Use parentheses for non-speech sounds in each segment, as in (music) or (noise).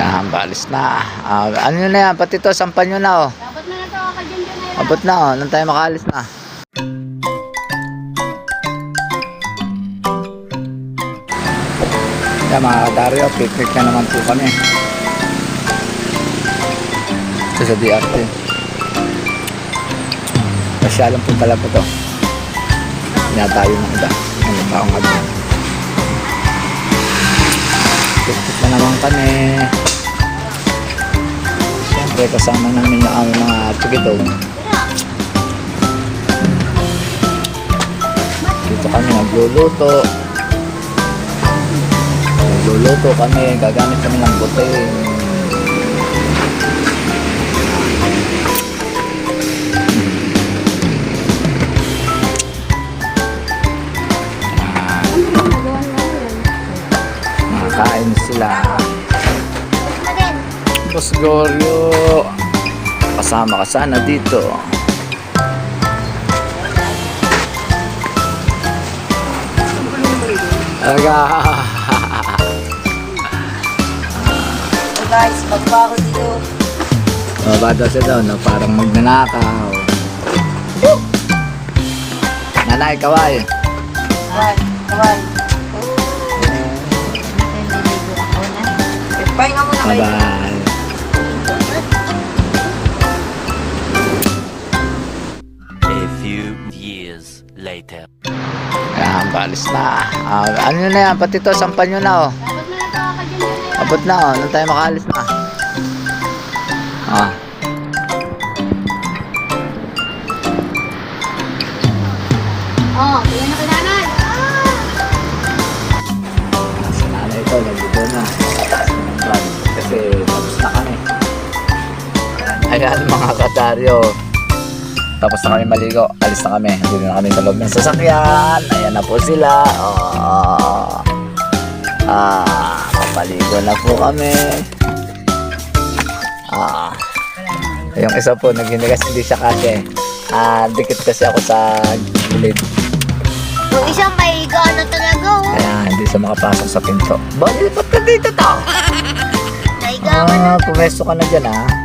Yan, balis na. Ah, ano na yan? Pati to, sampan nyo na oh. Dapat na na to, kakadyan dyan na. Abot na oh. Nang tayo makaalis na. Yan mga kadaryo, picnic na naman po kami. Ito sa DRT. Pasyalan po pala po to. Tinatayo ng iba. Ano pa ang Picnic na naman kami. Siyempre kasama namin yung aming mga tugitog. Dito kami nagluluto. Nagluluto kami, gagamit kami ng buting. Makakain sila. Na. Boss Goryo, kasama ka sana dito. Aga. So guys, magpa ako dito. Baba daw siya daw, no? parang magnanakaw. Nanay, kaway. Kaway, kaway. Bye-bye. A few years later. Ayan, balis na. Ah, ano na yan, pati to, sampan nyo na oh. Abot na oh, nang tayo makaalis na. Ah. Oh, yan na kailangan. Ayan mga kataryo. Tapos na kami maligo. Alis na kami. Dito na kami sa loob ng sasakyan. Ayan na po sila. Oh. Ah, papaligo na po kami. Ah. Yung isa po, naghinigas hindi siya kasi. Ah, dikit kasi ako sa gilid. Yung isang may gana talaga, oh. Kaya hindi siya makapasok sa pinto. Bali, ba't ka dito to? (laughs) Naiga Ah, pumesto ka na dyan ah.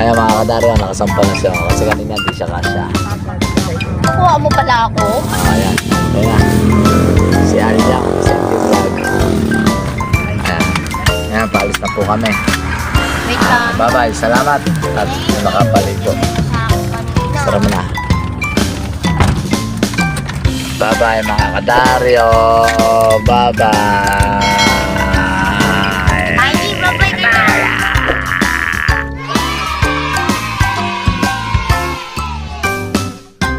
Kaya mga kadaryo, nakasampa na siya. Kasi kanina hindi siya kasya. Nakuha mo pala ako. Ah, ayan. Ayan. Si lang. Si Ali Vlog. Ayan. Ayan, paalis na po kami. Wait Ah, lang. bye-bye. Salamat. At nakapaligo. Sarap na. Bye-bye mga kadaryo. Bye-bye.